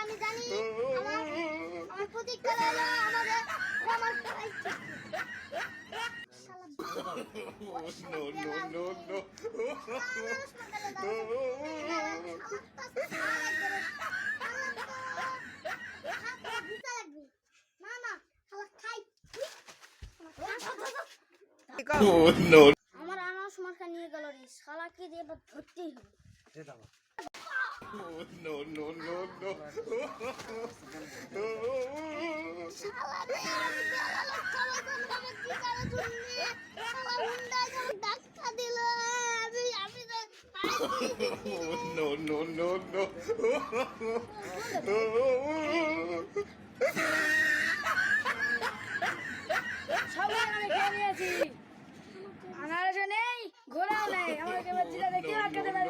আমি জানি। আমার আমার প্রতীক্ষা হলো আমাদের no, no, no, no. আমার আনাস মার্কা নিয়ে গেল রে শালাকে দিয়ে এবার ধরতেই হবে। No, no, no, no. সবাই আমি খেয়ে けてない。